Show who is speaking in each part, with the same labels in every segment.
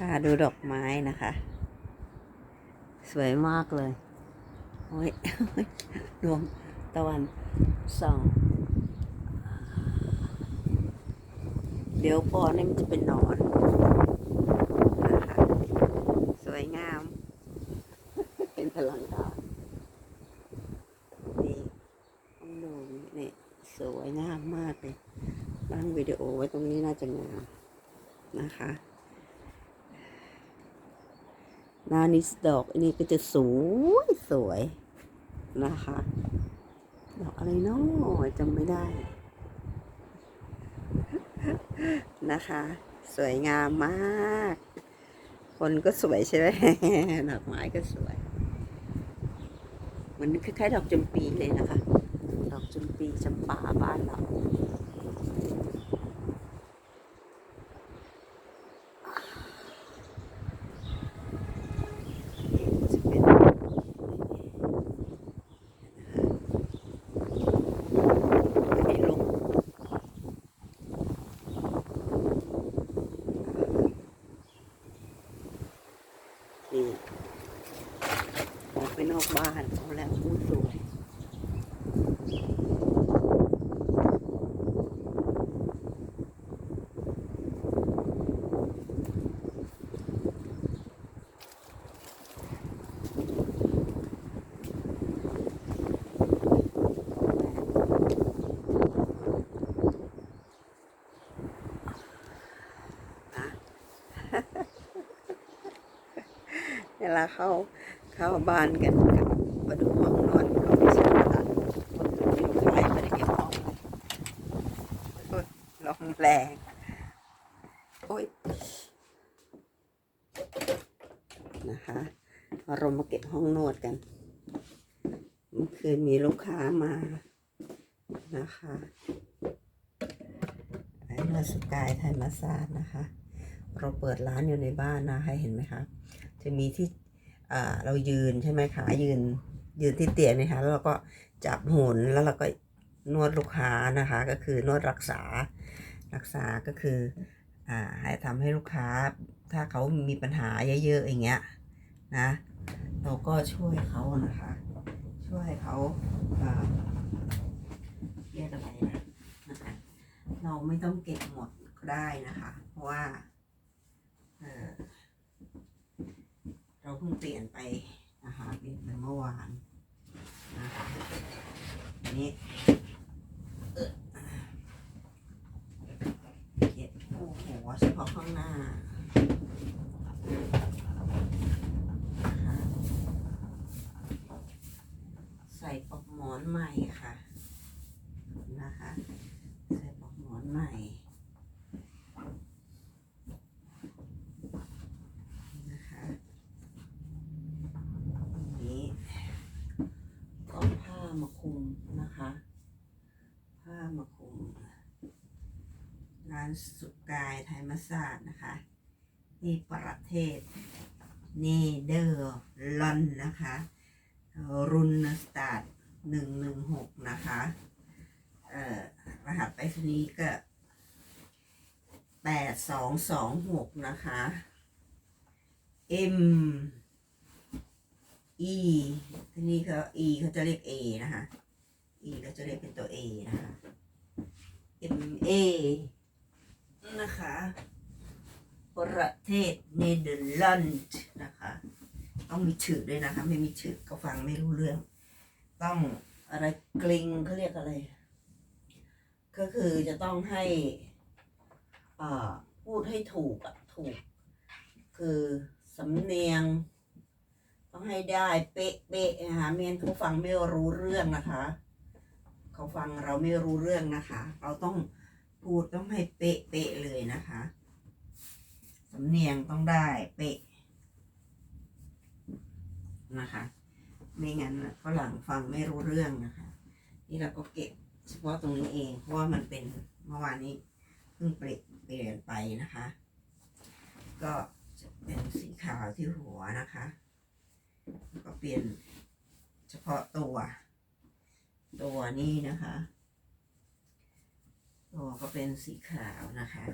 Speaker 1: พาดูดอกไม้นะคะ สวยมากเลย โอ้ยดวงตะวันส่องเดี๋ยวพอนี่มันจะเป็นนอนนะคะสวยงาม เป็นพลังงานนี่ต้องดูนี่สวยงามมากเลยตั้งวิดีโอไว้ตรงนี้น่าจะงามนะคะห นานิสดอกอันนี้ก็จะสวยสวยนะคะ ดอกอะไรเนาะจำไม่ได้ นะคะ สวยงามมาก คนก็สวยใช่ไหมดอกไม้ก็สวย มันคล้ายๆดอกจำปีเลยนะคะ ดอกจำปีจำป่าบ้านเราจะเป็นให้ลง นี่ออกไปนอก บ้านเอาแล้วอู้สวยเวลาเขา เข้าบ้านกันมาดูห้องนอนเขาไม่ใช่ละอยู่ใครไม่ได้เก็บห้องโอ๊ยลมแรงโอ้ยนะคะเรามาเก็บห้องนวดกัน เมื่อคืนมีลูกค้ามานะคะไอ้นวดสกายไทยมาซาจนะคะ เราเปิดร้านอยู่ในบ้านนะให้เห็นไหมคะ จะมีที่ เรายืนใช่ไหมคะยืนยืนที่เตียงนะคะแล้วเราก็จับหุ่นแล้วเราก็นวดลูกค้านะคะ ก็คือนวดรักษารักษาก็คืออ่าให้ทำให้ลูกค้าถ้าเขามีปัญหาเยอะๆอย่างเงี้ยนะเราก็ช่วยเขานะคะ ช่วยเขาอ่าเรียกอะไรนะนะคะเราไม่ต้องเก็บหมดก็ได้นะคะ เพราะว่าเอ่อ เราเพิ่งเปลี่ยนไปนะคะเปลี่ยนไปเมื่อวานนะคะอันนี้เอ่เก็บโอ้โหเฉพาะข้างหน้าใส่ปลอกหมอนใหม่ค่ะนะคะ ใส่ปลอกหมอนใหม่ นะคะอันนี้ก็ผ้ามาคลุมนะคะ ผ้ามาคลุมร้าน สุกายไทยมาสซาจนะคะที่ประเทศเนเดอร์แลนด์นะคะรุนสตาร์ทหนึ่งหนึ่งหกนะคะเอ่อรหัสไปรษณีย์ก็แปดสองสองหกนะคะ M E ทีนี้เขา E เขาจะเรียก A นะคะ E เขาจะเรียกเป็นตัว A นะคะ M A นะคะ ประเทศเนเธอร์แลนด์นะคะ ต้องมีชื่อด้วยนะคะ ไม่มีชื่อก็ฟังไม่รู้เรื่อง ต้องอะไรกลิงเขาเรียกอะไร ก็คือจะต้องให้อ่าพูดให้ถูกอะถูก คือสำเนียง ต้องให้ได้เป๊ะเป๊ะๆนะคะเมียนเขาฟังไม่รู้เรื่องนะคะ เขาฟังเราไม่รู้เรื่องนะคะ เราต้อง พูดต้องให้เป๊ะเป๊ะๆเลยนะคะสำเนียงต้องได้เป๊ะนะคะไม่งั้นฝรั่งฟังไม่รู้เรื่องนะคะ นี่เราก็เก็บเฉพาะตรงนี้เอง เพราะว่ามันเป็นเมื่อวานนี้เพิ่งเปลี่ยนเปลี่ยนไปนะคะ ก็จะเป็นสีขาวที่หัวนะคะแล้วก็เปลี่ยนเฉพาะตัว ตัวนี้นะคะ ตัวก็เป็นสีขาวนะคะ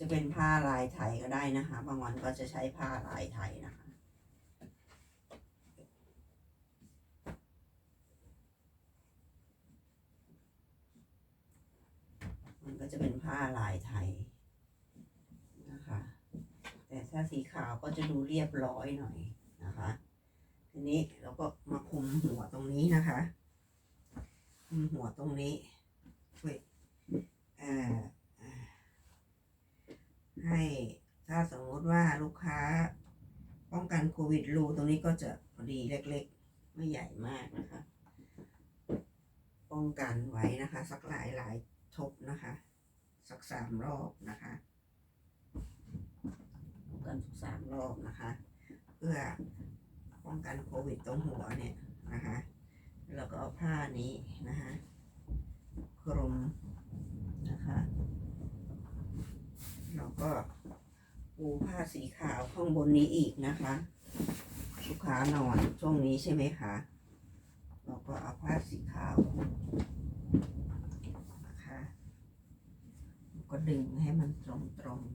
Speaker 1: จะเป็นผ้าลายไทยก็ได้นะคะ บางวันก็จะใช้ผ้าลายไทยนะคะ มันก็จะเป็นผ้าลายไทยนะคะ แต่ถ้าสีขาวก็จะดูเรียบร้อยหน่อยนะคะ ทีนี้เราก็มาคุมหัวตรงนี้นะคะ คุมหัวตรงนี้เว้ยเอ่อให้ถ้าสมมติว่าลูกค้าป้องกันโควิดรูตรงนี้ก็จะพอดีเล็กๆ ไม่ใหญ่มากนะคะ ป้องกันไว้นะคะ สักหลายหลายทบนะคะ สักสามรอบนะคะป้องกันสักสามรอบนะคะ เพื่อป้องกันโควิดตรงหัวเนี่ยนะคะ แล้วก็เอาผ้านี้นะคะคลุมนะคะแล้วก็ปูผ้าสีขาวข้างบนนี้อีกนะคะลูกค้านอนช่วงนี้ใช่ไหมคะเราก็เอาผ้าสีขาวนะคะก็ดึงให้มันตรงตรงๆ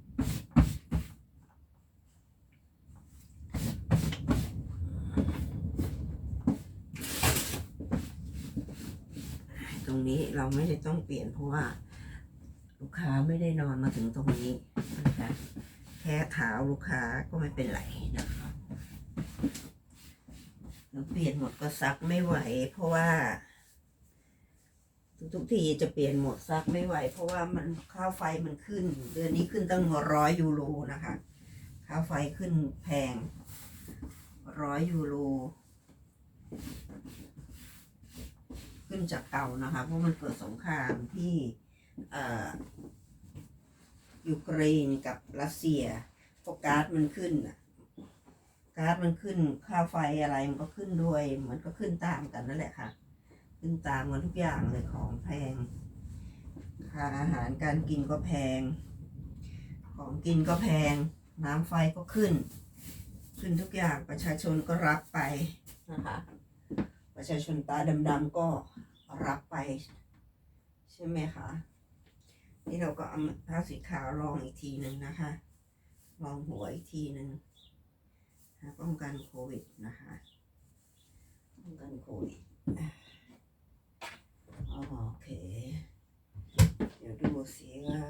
Speaker 1: ต รงนี้เราไม่ได้ต้องเปลี่ยนเพราะว่า ลูกค้าไม่ได้นอนมาถึงตรงนี้นะคะแค่เท้าลูกค้าก็ไม่เป็นไรนะคะแล้วเปลี่ยนหมดก็ซักไม่ไหว เพราะว่า ทุกๆทีจะเปลี่ยนหมดซักไม่ไหว เพราะว่ามันค่าไฟมันขึ้น เดือนนี้ขึ้นตั้งร้อยยูโรนะคะค่าไฟขึ้นแพงร้อยยูโร ขึ้นจากเก่านะคะ เพราะมันเกิดสงครามที่อ่อยูเครนกับรัสเซียพอก๊าซมันขึ้นน่ะก๊าซมันขึ้นค่าไฟอะไรมันก็ขึ้นด้วยมันก็ขึ้นตามกันนั่นแหละค่ะ ขึ้นตามกันทุกอย่างเลยของแพงค่าอาหารการกินก็แพง ของกินก็แพง น้ำไฟก็ขึ้น ขึ้นทุกอย่างประชาชนก็รับไปนะคะ ประชาชนตาดำๆก็รับไป ใช่ไหมคะ นี่เราก็เอาผ้าสีขาวรองอีกทีหนึ่งนะคะรองหัวอีกทีหนึ่งนะป้องกันโควิดนะคะป้องกันโควิดโอเค เดี๋ยวดูสิว่า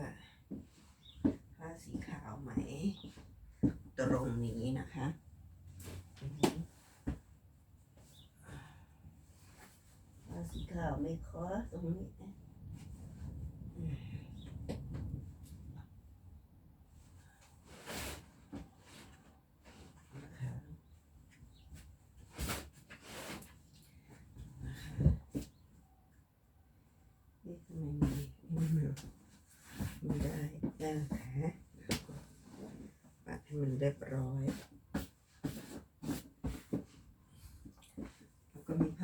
Speaker 1: ผ้าสีขาวไหม ตรงนี้นะคะอือหือผ้า สีขาวไม่คอตรงนี้นะคะนี่ทำไมมีไม่มาไม่ได้นะคะปัดให้มันเรียบร้อย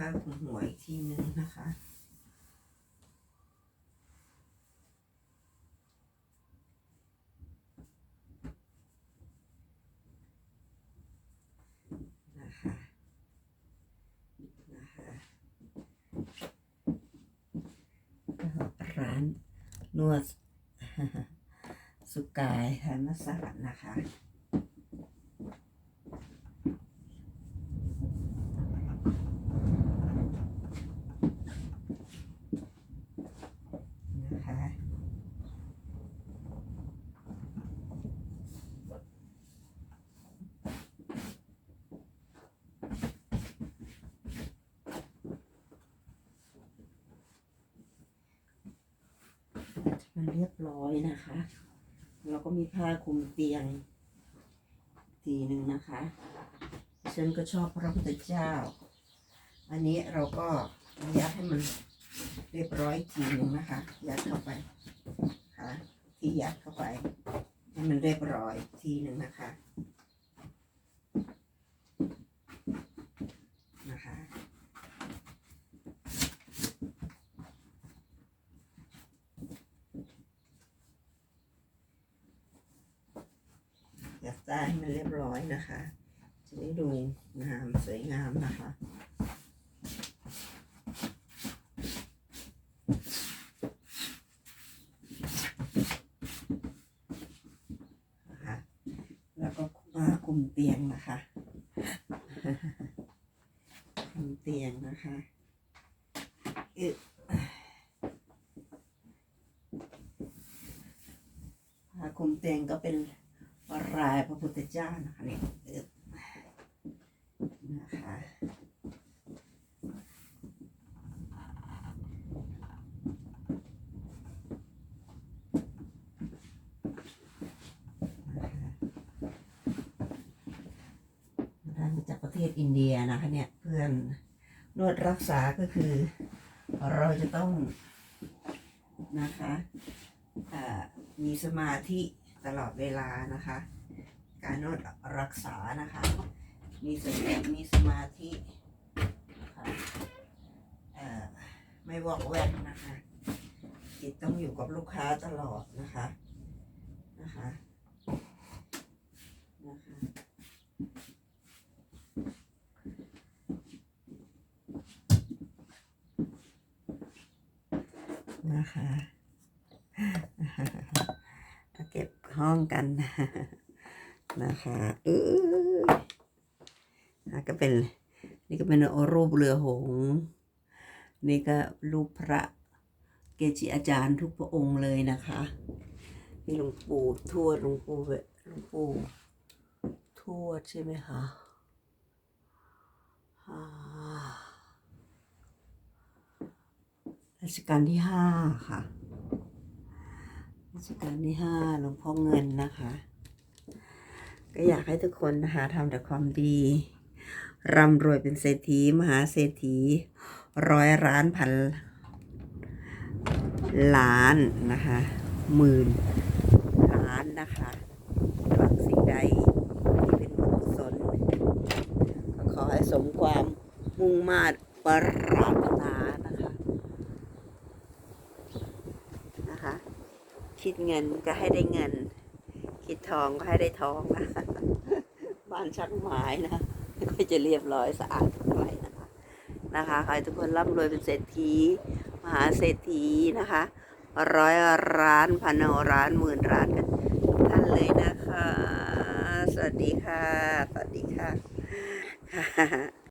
Speaker 1: แล้วก็มีผ้าคลุมหัวอีกทีนึงนะคะนะคะนะคะร้านนวดสุกายธรรมศาสตร์นะคะ มันเรียบร้อยนะคะ เราก็มีผ้าคลุมเตียงทีหนึ่งนะคะฉันก็ชอบพระพุทธเจ้า อันนี้เราก็ยัดให้มันเรียบร้อยทีหนึ่งนะคะ ยัดเข้าไปค่ะที่ยัดเข้าไปให้มันเรียบร้อยทีหนึ่งนะคะ ยัดใต้ให้มันเรียบร้อยนะคะ จะได้ดูงามส วยงามนะคะนคลุมเตียงนะคะคุมเตียงนะคะอึผ้าคุมเตียงก็เป็นรายพระพุทธเจ้านะคะเนี่ยอึนะคะ ได้มาจากประเทศอินเดียนะคะเนี่ยเพื่อนนว ดรักษาก็คือ เราจะต้องนะคะมีสมาธิตลอดเวลานะคะ การนวดรักษานะคะ มีสติมีสมาธินะคะไม่วอกแวกนะคะจิตต้องอยู่กับลูกค้าตลอดนะคะนะคะ นะคะเก็บห้องกันนะคะเออนะก็เป็น นี่ก็เป็นรูปเรือหง นี่ก็รูปพระเกจิอาจารย์ทุกพระองค์เลยนะคะนี่หลวงปู่ทวดหลวงปู่เวหลวงปู่ทวดใช่ไหมคะอ่า รัชกาลที่ห้าค่ะ รัชกาลที่ห้าหลวงพ่อเงินนะคะ ก็อยากให้ทุกคนนะคะทำแต่ความดีร่ำรวยเป็นเศรษฐีมหาเศรษฐี ร้อยล้านพัน ล้านนะคะหมื่นล้านนะคะหวังสิ่งใดที่เป็นบุญกุศลก็ขอให้สมความมุ่งมา่ปรารถนานะคะ นะคะ คิดเงินก็ให้ได้เงิน คิดทองก็ให้ได้ทองนะบ้านชักไม้นะไม่ค่อยจะเรียบร้อยสะอาดเท่าไหร่นะคะนะคะขอให้ทุกคนร่ำรวยเป็นเศรษฐีมหาเศรษฐีนะคะ ร้อยร้านพันร้านหมื่นร้านกันทุกท่านเลยนะคะ สวัสดีค่ะ สวัสดีค่ะ